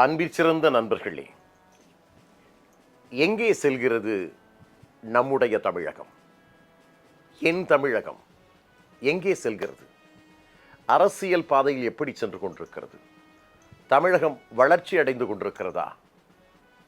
அன்பிற்சிறந்த நண்பர்களே எங்கே செல்கிறது நம்முடைய தமிழகம்? என் தமிழகம் எங்கே செல்கிறது? அரசியல் பாதையில் எப்படி சென்று கொண்டிருக்கிறது? தமிழகம் வளர்ச்சி அடைந்து கொண்டிருக்கிறதா?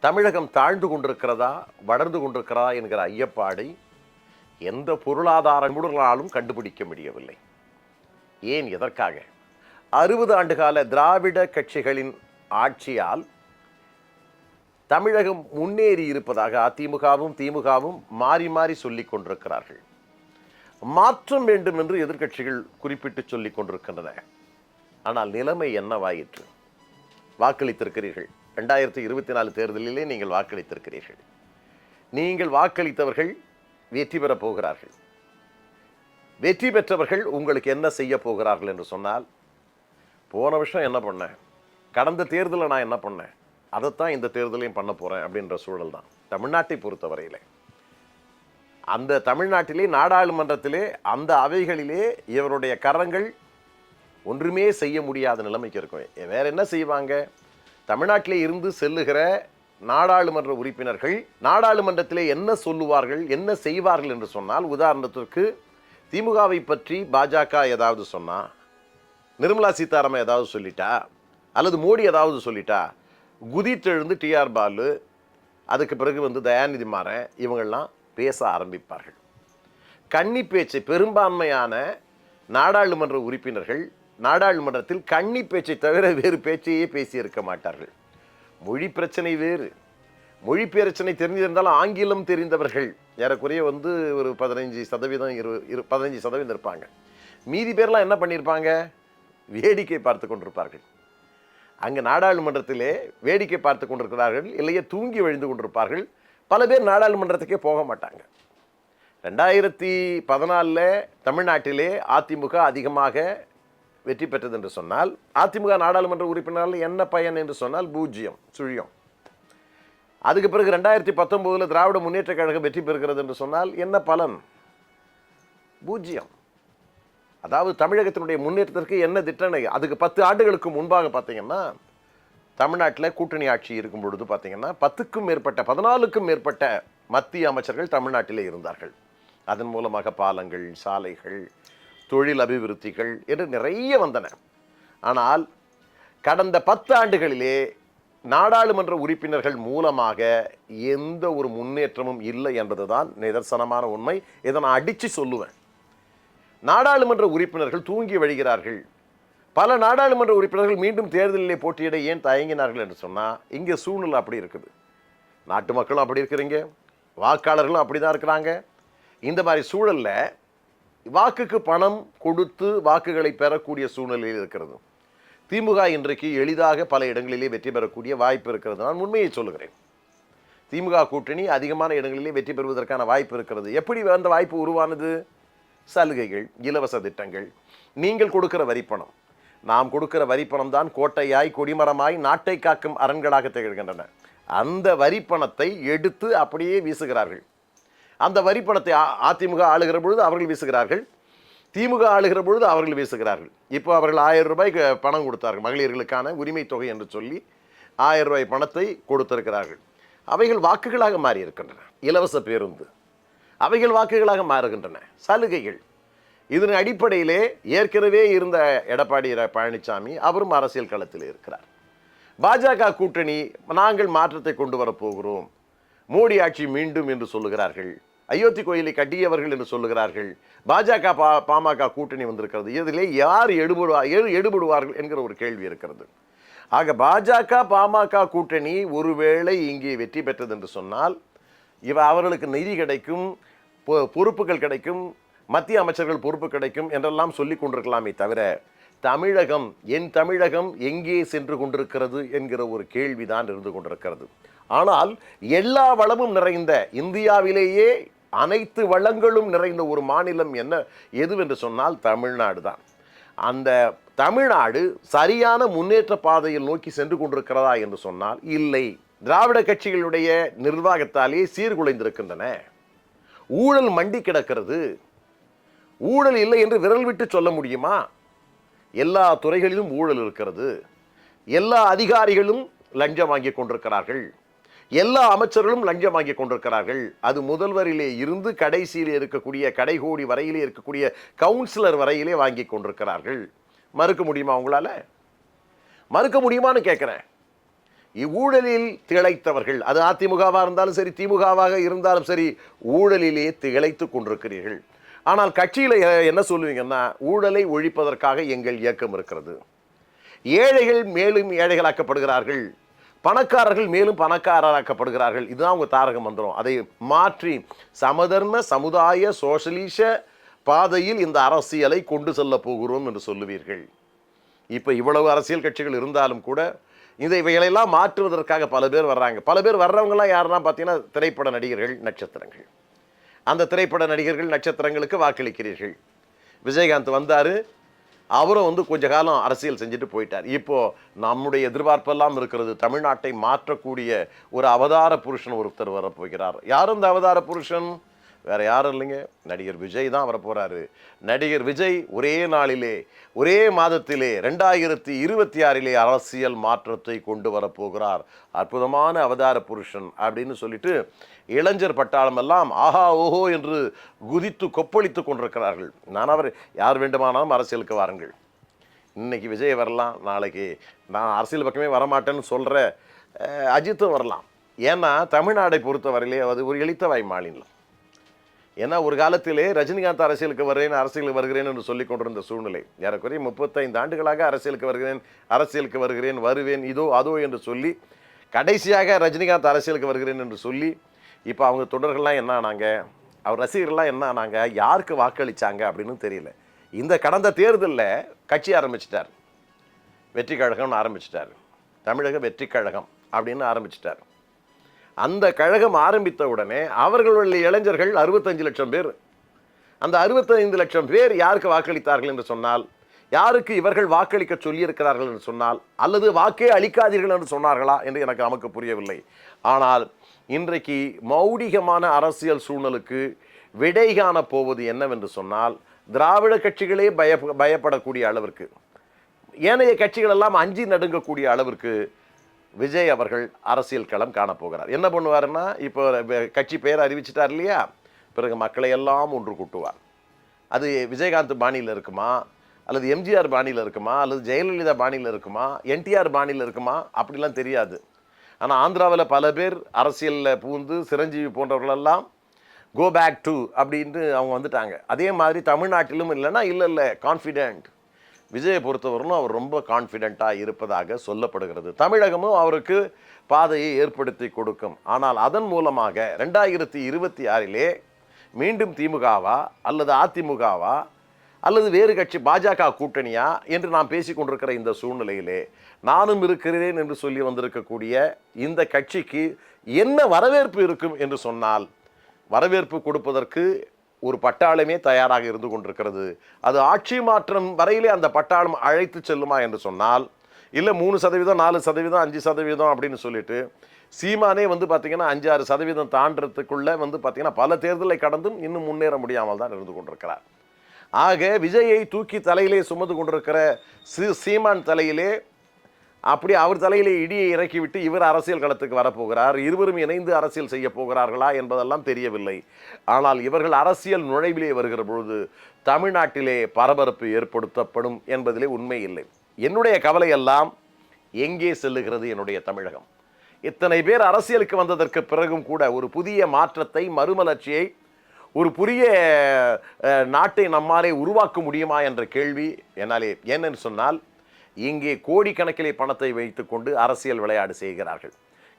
தமிழகம் தாழ்ந்து கொண்டிருக்கிறதா? வளர்ந்து கொண்டிருக்கிறதா என்கிற ஐயப்பாடை எந்த பொருளாதார நிபுணர்களாலும் கண்டுபிடிக்க முடியவில்லை. ஏன் எதற்காக? அறுபது ஆண்டுகால திராவிட கட்சிகளின் ஆட்சியால் தமிழகம் முன்னேறி இருப்பதாக அதிமுகவும் திமுகவும் மாறி மாறி சொல்லிக் கொண்டிருக்கிறார்கள். மாற்றம் வேண்டும் என்று எதிர்க்கட்சிகள் குறிப்பிட்டு சொல்லிக் கொண்டிருக்கின்றன. ஆனால் நிலைமை என்னவாயிற்று? வாக்களித்திருக்கிறீர்கள். ரெண்டாயிரத்தி இருபத்தி நாலு தேர்தலிலே நீங்கள் வாக்களித்திருக்கிறீர்கள். நீங்கள் வாக்களித்தவர்கள் வெற்றி பெறப் போகிறார்கள். வெற்றி பெற்றவர்கள் உங்களுக்கு என்ன செய்ய போகிறார்கள் என்று சொன்னால் போன வருஷம் என்ன பண்ணேன்? கடந்த தேர்தலில் நான் என்ன பண்ணேன்? அதைத்தான் இந்த தேர்தலையும் பண்ண போகிறேன் அப்படின்ற சூழல் தான். தமிழ்நாட்டை பொறுத்தவரையில். அந்த தமிழ்நாட்டிலே நாடாளுமன்றத்திலே அந்த அவைகளிலே இவருடைய கரங்கள் ஒன்றுமே செய்ய முடியாத நிலைமைக்கு இருக்கும். வேற என்ன செய்வாங்க? தமிழ்நாட்டிலே இருந்து செல்லுகிற நாடாளுமன்ற உறுப்பினர்கள் நாடாளுமன்றத்திலே என்ன சொல்லுவார்கள் என்ன செய்வார்கள் என்று சொன்னால் உதாரணத்திற்கு திமுகவை பற்றி பாஜக ஏதாவது சொன்னால் நிர்மலா சீதாராமன் ஏதாவது சொல்லிட்டா அல்லது மோடி ஏதாவது சொல்லிட்டா குதித்தெழுந்து டிஆர் பாலு அதுக்கு பிறகு வந்து தயாநிதி மாறன் இவங்கள்லாம் பேச ஆரம்பிப்பார்கள். கன்னி பேச்சை பெரும்பான்மையான நாடாளுமன்ற உறுப்பினர்கள் நாடாளுமன்றத்தில் கன்னி பேச்சை தவிர வேறு பேச்சையே பேசியிருக்க மாட்டார்கள். மொழி பிரச்சனை வேறு. மொழி பிரச்சனை தெரிஞ்சிருந்தாலும் ஆங்கிலம் தெரிந்தவர்கள். ஏறக்குறைய வந்து ஒரு பதினைஞ்சு சதவீதம் இரு இரு பதினஞ்சு சதவீதம் இருப்பாங்க. மீதி பேர்லாம் என்ன பண்ணியிருப்பாங்க வேடிக்கை பார்த்து கொண்டிருப்பார்கள். அங்கே நாடாளுமன்றத்திலே வேடிக்கை பார்த்து கொண்டிருக்கிறார்கள் இல்லையே தூங்கி வழிந்து கொண்டிருப்பார்கள். பல பேர் நாடாளுமன்றத்துக்கே போக மாட்டாங்க. ரெண்டாயிரத்தி பதினாலில் தமிழ்நாட்டிலே அதிமுக அதிகமாக வெற்றி பெற்றது என்று சொன்னால் அதிமுக நாடாளுமன்ற உறுப்பினரால் என்ன பயன் என்று சொன்னால் பூஜ்ஜியம் சுழியம். அதுக்கு பிறகு ரெண்டாயிரத்தி பத்தொம்போதில் திராவிட முன்னேற்ற கழகம் வெற்றி பெறுகிறது என்று சொன்னால் என்ன பலன்? பூஜ்ஜியம். அதாவது தமிழகத்தினுடைய முன்னேற்றத்திற்கு என்ன திட்டனை அதுக்கு பத்து ஆண்டுகளுக்கு முன்பாக பார்த்தீங்கன்னா தமிழ்நாட்டில் கூட்டணி ஆட்சி இருக்கும் பொழுது பார்த்தீங்கன்னா பத்துக்கும் மேற்பட்ட பதினாலுக்கும் மேற்பட்ட மத்திய அமைச்சர்கள் தமிழ்நாட்டிலே இருந்தார்கள். அதன் மூலமாக பாலங்கள் சாலைகள் தொழில் அபிவிருத்திகள் என்று நிறைய வந்தன. ஆனால் கடந்த பத்து ஆண்டுகளிலே நாடாளுமன்ற உறுப்பினர்கள் மூலமாக எந்த ஒரு முன்னேற்றமும் இல்லை என்பதுதான் நிதர்சனமான உண்மை. இதை நான் அடித்து சொல்லுவேன். நாடாளுமன்ற உறுப்பினர்கள் தூங்கி வழிகிறார்கள். பல நாடாளுமன்ற உறுப்பினர்கள் மீண்டும் தேர்தலிலே போட்டியிட ஏன் தயங்கினார்கள் என்று சொன்னால் இங்கே சூழ்நிலை அப்படி இருக்குது. நாட்டு மக்களும் அப்படி இருக்கிறீங்க வாக்காளர்களும் அப்படி தான் இருக்கிறாங்க. இந்த மாதிரி சூழலில் வாக்குக்கு பணம் கொடுத்து வாக்குகளை பெறக்கூடிய சூழ்நிலையில் இருக்கிறது. திமுக இன்றைக்கு எளிதாக பல இடங்களிலே வெற்றி பெறக்கூடிய வாய்ப்பு இருக்கிறது. நான் உண்மையை சொல்லுகிறேன். திமுக கூட்டணி அதிகமான இடங்களிலே வெற்றி பெறுவதற்கான வாய்ப்பு இருக்கிறது. எப்படி அந்த வாய்ப்பு உருவானது? சலுகைகள் இலவச திட்டங்கள். நீங்கள் கொடுக்கிற வரிப்பணம். நாம் கொடுக்கிற வரிப்பணம் தான் கோட்டையாய் கொடிமரமாய் நாட்டை காக்கும் அரண்களாக திகழ்கின்றன. அந்த வரிப்பணத்தை எடுத்து அப்படியே வீசுகிறார்கள். அந்த வரிப்பணத்தை அதிமுக ஆளுகிற பொழுது அவர்கள் வீசுகிறார்கள். திமுக ஆளுகிற பொழுது அவர்கள் வீசுகிறார்கள். இப்போ அவர்கள் ஆயிரம் ரூபாய்க்கு பணம் கொடுத்தார்கள் மகளிர்களுக்கான உரிமை தொகை என்று சொல்லி ஆயிரம் ரூபாய் பணத்தை கொடுத்திருக்கிறார்கள். அவைகள் வாக்குகளாக மாறி இருக்கின்றன இலவச பேருந்து. அவைகள் வாக்குகளாக மாறுகின்றன. சலுகைகள். இதன் அடிப்படையிலே ஏற்கனவே இருந்த எடப்பாடி பழனிசாமி அவரும் அரசியல் களத்தில் இருக்கிறார். பாஜக கூட்டணி நாங்கள் மாற்றத்தை கொண்டு வரப்போகிறோம் மோடி ஆட்சி மீண்டும் என்று சொல்லுகிறார்கள். அயோத்தி கோயிலை கட்டியவர்கள் என்று சொல்லுகிறார்கள். பாஜக பா பாமக கூட்டணி வந்திருக்கிறது. இதிலே யார் எடுபடுவா எடுபடுவார்கள் என்கிற ஒரு கேள்வி இருக்கிறது. ஆக பாஜக பாமக கூட்டணி ஒருவேளை இங்கே வெற்றி பெற்றது என்று சொன்னால் இவ அவர்களுக்கு நிதி கிடைக்கும். பொறுப்புகள் கிடைக்கும் மத்திய அமைச்சர்கள் பொறுப்பு கிடைக்கும் என்றெல்லாம் சொல்லி கொண்டிருக்கலாமே தவிர தமிழகம் என் தமிழகம் எங்கே சென்று கொண்டிருக்கிறது என்கிற ஒரு கேள்விதான் இருந்து கொண்டிருக்கிறது. ஆனால் எல்லா வளமும் நிறைந்த இந்தியாவிலேயே அனைத்து வளங்களும் நிறைந்த ஒரு மாநிலம் என்ன எதுவென்று சொன்னால் தமிழ்நாடு தான். அந்த தமிழ்நாடு சரியான முன்னேற்ற பாதையில் நோக்கி சென்று கொண்டிருக்கிறதா என்று சொன்னால் இல்லை. திராவிட கட்சிகளுடைய நிர்வாகத்தாலே சீர்குலைந்திருக்கின்றன. ஊழல் மண்டி கிடக்கிறது. ஊழல் இல்லை என்று விரல் விட்டு சொல்ல முடியுமா? எல்லா துறைகளிலும் ஊழல் இருக்கிறது. எல்லா அதிகாரிகளும் லஞ்சம் வாங்கி கொண்டிருக்கிறார்கள். எல்லா அமைச்சர்களும் லஞ்சம் வாங்கி கொண்டிருக்கிறார்கள். அது முதல்வரிலே இருந்து கடைசியிலே இருக்கக்கூடிய கடைகோடி வரையிலே இருக்கக்கூடிய கவுன்சிலர் வரையிலே வாங்கி கொண்டிருக்கிறார்கள். மறுக்க முடியுமா உங்களால்? மறுக்க முடியுமான்னு கேட்குறேன் இவ்வூழலில் திளைத்தவர்கள் அது அதிமுகவாக இருந்தாலும் சரி திமுகவாக இருந்தாலும் சரி ஊழலிலே திளைத்து கொண்டிருக்கிறீர்கள். ஆனால் கட்சியில் என்ன சொல்லுவீங்கன்னா ஊழலை ஒழிப்பதற்காக எங்கள் இயக்கம் இருக்கிறது. ஏழைகள் மேலும் ஏழைகளாக்கப்படுகிறார்கள். பணக்காரர்கள் மேலும் பணக்காரராக்கப்படுகிறார்கள். இதுதான் உங்கள் தாரக மந்திரம். அதை மாற்றி சமதர்ம சமுதாய சோஷலிச பாதையில் இந்த அரசியலை கொண்டு செல்ல போகிறோம் என்று சொல்லுவீர்கள். இப்போ இவ்வளவு அரசியல் கட்சிகள் இருந்தாலும் கூட இந்த இவைகளெல்லாம் மாற்றுவதற்காக பல பேர் வர்றாங்க. பல பேர் வர்றவங்களாம் யாருன்னா பார்த்தீங்கன்னா திரைப்பட நடிகர்கள் நட்சத்திரங்கள். அந்த திரைப்பட நடிகர்கள் நட்சத்திரங்களுக்கு வாக்களிக்கிறீர்கள். விஜயகாந்த் வந்தார். அவரும் வந்து கொஞ்ச காலம் அரசியல் செஞ்சுட்டு போயிட்டார். இப்போது நம்முடைய எதிர்பார்ப்பெல்லாம் இருக்கிறது தமிழ்நாட்டை மாற்றக்கூடிய ஒரு அவதார புருஷன் ஒருத்தர் வரப்போகிறார். யார் இந்த அவதார புருஷன்? வேற யாரும் இல்லைங்க. நடிகர் விஜய் தான் வரப்போறாரு நடிகர் விஜய் ஒரே நாளிலே ஒரே மாதத்திலே ரெண்டாயிரத்தி இருபத்தி ஆறிலே அரசியல் மாற்றத்தை கொண்டு வரப்போகிறார் அற்புதமான அவதார புருஷன் அப்படின்னு சொல்லிட்டு இளைஞர் பட்டாளம் எல்லாம் ஆஹா ஓஹோ என்று குதித்து கொப்பளித்து கொண்டிருக்கிறார்கள். நான் அவர் யார் வேண்டுமானாலும் அரசியலுக்கு வாருங்கள். இன்னைக்கு விஜய் வரலாம் நாளைக்கு நான் அரசியல் பக்கமே வரமாட்டேன்னு சொல்கிற அஜித்தும் வரலாம். ஏன்னா தமிழ்நாடை பொறுத்தவரையிலே அது ஒரு எளித்தவாய் மாநிலம் ஏன்னா ஒரு காலத்திலே ரஜினிகாந்த் அரசியலுக்கு வருகிறேன் அரசியலுக்கு வருகிறேன் என்று சொல்லிக் கொண்டிருந்த சூழ்நிலை. ஏறக்குறைய முப்பத்தைந்து ஆண்டுகளாக அரசியலுக்கு வருகிறேன் அரசியலுக்கு வருகிறேன் வருவேன் இதோ அதோ என்று சொல்லி கடைசியாக ரஜினிகாந்த் அரசியலுக்கு வருகிறேன் என்று சொல்லி இப்போ அவங்க தொடர்கள்லாம் என்ன ஆனாங்க? அவர் ரசிகர்கள்லாம் என்ன ஆனாங்க? யாருக்கு வாக்களிச்சாங்க அப்படின்னு தெரியல. இந்த கடந்த தேர்தலில் கட்சி ஆரம்பிச்சிட்டார். வெற்றி கழகம்னு ஆரம்பிச்சிட்டார். தமிழக வெற்றி கழகம் அப்படின்னு ஆரம்பிச்சிட்டார். அந்த கழகம் ஆரம்பித்த உடனே அவர்களுடைய இளைஞர்கள் அறுபத்தஞ்சு லட்சம் பேர். அந்த அறுபத்தைந்து லட்சம் பேர் யாருக்கு வாக்களித்தார்கள் என்று சொன்னால் யாருக்கு இவர்கள் வாக்களிக்க சொல்லியிருக்கிறார்கள் என்று சொன்னால் அல்லது வாக்கே அளிக்காதீர்கள் என்று சொன்னார்களா என்று எனக்கு நமக்கு புரியவில்லை. ஆனால் இன்றைக்கு மௌடிகமான அரசியல் சூழலுக்கு விடை காண போவது என்னவென்று சொன்னால் திராவிட கட்சிகளே பய பயப்படக்கூடிய அளவிற்கு ஏனைய கட்சிகள் எல்லாம் அஞ்சி நடுங்கக்கூடிய அளவிற்கு விஜய் அவர்கள் அரசியல் களம் காணப்போகிறார் என்ன பண்ணுவாருன்னா இப்போ கட்சி பெயர் அறிவிச்சிட்டார் இல்லையா? பிறகு மக்களை எல்லாம் ஒன்று கூட்டுவார். அது விஜயகாந்த் பாணியில் இருக்குமா? அல்லது எம்ஜிஆர் பாணியில் இருக்குமா? அல்லது ஜெயலலிதா பாணியில் இருக்குமா? என்டிஆர் பாணியில் இருக்குமா? அப்படிலாம் தெரியாது. ஆனால் ஆந்திராவில் பல பேர் அரசியலில் பூந்து சிரஞ்சீவி போன்றவர்களெல்லாம் கோ பேக் டு அப்படின்ட்டு அவங்க வந்துட்டாங்க. அதே மாதிரி தமிழ்நாட்டிலும் இல்லைன்னா இல்லை இல்லை கான்ஃபிடென்ட் விஜயை பொறுத்தவரையிலும் அவர் ரொம்ப கான்ஃபிடென்ட்டாக இருப்பதாக சொல்லப்படுகிறது. தமிழகமும் அவருக்கு பாதையை ஏற்படுத்தி கொடுக்கும். ஆனால் அதன் மூலமாக ரெண்டாயிரத்தி இருபத்தி ஆறிலே மீண்டும் திமுகவா அல்லது அதிமுகவா அல்லது வேறு கட்சி பாஜக கூட்டணியா என்று நாம் பேசிக்கொண்டிருக்கிற இந்த சூழ்நிலையிலே நானும் இருக்கிறேன் என்று சொல்லி வந்திருக்கக்கூடிய இந்த கட்சிக்கு என்ன வரவேற்பு இருக்கும் என்று சொன்னால் வரவேற்பு கொடுப்பதற்கு ஒரு பட்டாளமே தயாராக இருந்து கொண்டிருக்கிறது. அது ஆட்சி மாற்றம் வரையிலே அந்த பட்டாளம் அழைத்து செல்லுமா என்று சொன்னால் இல்லை மூணு சதவீதம் நாலு சதவீதம் அஞ்சு சதவீதம் அப்படின்னு சொல்லிட்டு சீமானே வந்து பார்த்திங்கன்னா அஞ்சு ஆறு சதவீதம் தாண்டறதுக்குள்ளே வந்து பார்த்திங்கன்னா பல தேர்தலை கடந்தும் இன்னும் முன்னேற முடியாமல் தான் இருந்து கொண்டிருக்கிறார். ஆக விஜயை தூக்கி தலையிலே சுமந்து கொண்டிருக்கிற சீமான் தலையிலே அப்படி அவர் தலையிலே இடியை இறக்கிவிட்டு இவர் அரசியல் களத்துக்கு வரப்போகிறார். இருவரும் இணைந்து அரசியல் செய்ய போகிறார்களா என்பதெல்லாம் தெரியவில்லை. ஆனால் இவர்கள் அரசியல் நுழைவிலே வருகிற பொழுது தமிழ்நாட்டிலே பரபரப்பு ஏற்படுத்தப்படும் என்பதிலே உண்மை இல்லை. என்னுடைய கவலை எல்லாம் எங்கே செல்லுகிறது என்னுடைய தமிழகம். இத்தனை பேர் அரசியலுக்கு வந்ததற்கு பிறகும் கூட ஒரு புதிய மாற்றத்தை மறுமலர்ச்சியை ஒரு புதிய நாட்டை நம்மாலே உருவாக்க முடியுமா என்ற கேள்வி என்னாலே ஏனென்று சொன்னால் இங்கே கோடிக்கணக்கிலே பணத்தை வைத்துக்கொண்டு அரசியல் விளையாடு செய்கிறார்கள்.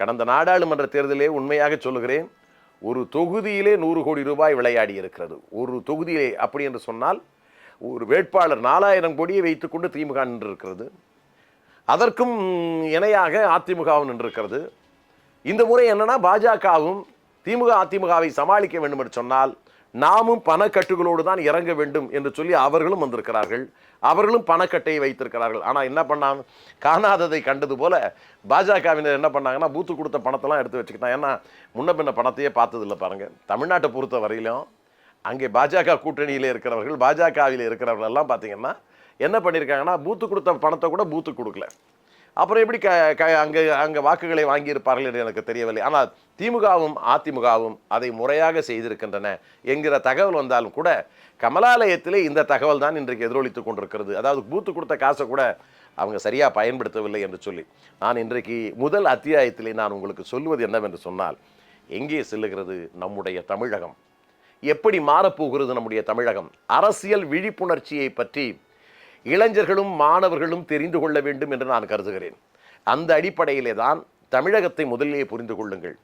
கடந்த நாடாளுமன்ற தேர்தலே உண்மையாக சொல்லுகிறேன் ஒரு தொகுதியிலே நூறு கோடி ரூபாய் விளையாடி இருக்கிறது. ஒரு தொகுதியிலே அப்படி என்று சொன்னால் ஒரு வேட்பாளர் நாலாயிரம் கோடியை வைத்துக்கொண்டு திமுக நின்றிருக்கிறது. அதற்கும் இணையாக அதிமுகவும் நின்றிருக்கிறது. இந்த முறை என்னன்னா பாஜகவும் திமுக அதிமுகவை சமாளிக்க வேண்டும் என்று சொன்னால் நாமும் பணக்கட்டுகளோடு தான் இறங்க வேண்டும் என்று சொல்லி அவர்களும் வந்திருக்கிறார்கள். அவர்களும் பணக்கட்டையை வைத்திருக்கிறார்கள். ஆனால் என்ன பண்ணாங்க காணாததை கண்டது போல பாஜகவினர் என்ன பண்ணாங்கன்னா பூத்து கொடுத்த பணத்தெல்லாம் எடுத்து வச்சுக்கிட்டாங்க. ஏன்னா முன்ன பின்ன பணத்தையே பார்த்ததில்ல பாருங்க. தமிழ்நாட்டை பொறுத்த வரையிலும் அங்கே பாஜக கூட்டணியில் இருக்கிறவர்கள் பாஜகவில் இருக்கிறவர்கள் எல்லாம் பார்த்தீங்கன்னா என்ன பண்ணியிருக்காங்கன்னா பூத்து கொடுத்த பணத்தை கூட பூத்து கொடுக்கல. அப்புறம் எப்படி க க அங்கே அங்கே வாக்குகளை வாங்கியிருப்பார்கள் என்று எனக்கு தெரியவில்லை. ஆனால் திமுகவும் அதிமுகவும் அதை முறையாக செய்திருக்கின்றன என்கிற தகவல் வந்தாலும் கூட கமலாலயத்திலே இந்த தகவல் தான் இன்றைக்கு எதிரொலித்துக் கொண்டிருக்கிறது. அதாவது பூத்து கொடுத்த காசை கூட அவங்க சரியாக பயன்படுத்தவில்லை என்று சொல்லி. நான் இன்றைக்கு முதல் அத்தியாயத்திலே நான் உங்களுக்கு சொல்வது என்னவென்று சொன்னால் எங்கே செல்லுகிறது நம்முடைய தமிழகம்? எப்படி மாறப்போகிறது நம்முடைய தமிழகம்? அரசியல் விழிப்புணர்ச்சியை பற்றி இளைஞர்களும் மாணவர்களும் தெரிந்து கொள்ள வேண்டும் என்று நான் கருதுகிறேன். அந்த அடிப்படையிலே தான் தமிழகத்தை முதலிலே புரிந்து கொள்ளுங்கள்.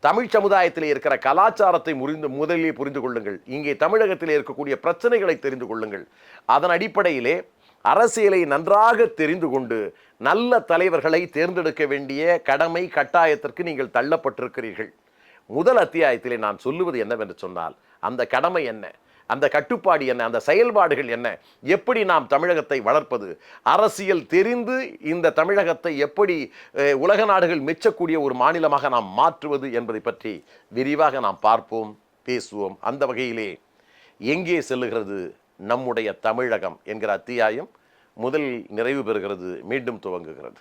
தமிழ் சமுதாயத்திலே இருக்கிற கலாச்சாரத்தை முறிந்து முதலிலே புரிந்து கொள்ளுங்கள். இங்கே தமிழகத்திலே இருக்கக்கூடிய பிரச்சனைகளை தெரிந்து கொள்ளுங்கள். அதன் அடிப்படையிலே அரசியலை நன்றாக தெரிந்து கொண்டு நல்ல தலைவர்களை தேர்ந்தெடுக்க வேண்டிய கடமை கட்டாயத்திற்கு நீங்கள் தள்ளப்பட்டிருக்கிறீர்கள். முதல் அத்தியாயத்திலே நான் சொல்லுவது என்னவென்று சொன்னால் அந்த கடமை என்ன? அந்த கட்டுப்பாடு என்ன அந்த செயல்பாடுகள் என்ன எப்படி நாம் தமிழகத்தை வளர்ப்பது? அரசியல் தெரிந்து இந்த தமிழகத்தை எப்படி உலக நாடுகள் மெச்சக்கூடிய ஒரு மாநிலமாக நாம் மாற்றுவது என்பதை பற்றி விரிவாக நாம் பார்ப்போம் பேசுவோம். அந்த வகையிலே எங்கே செல்லுகிறது நம்முடைய தமிழகம் என்கிற அத்தியாயம் முதல் நிறைவு பெறுகிறது மீண்டும் துவங்குகிறது.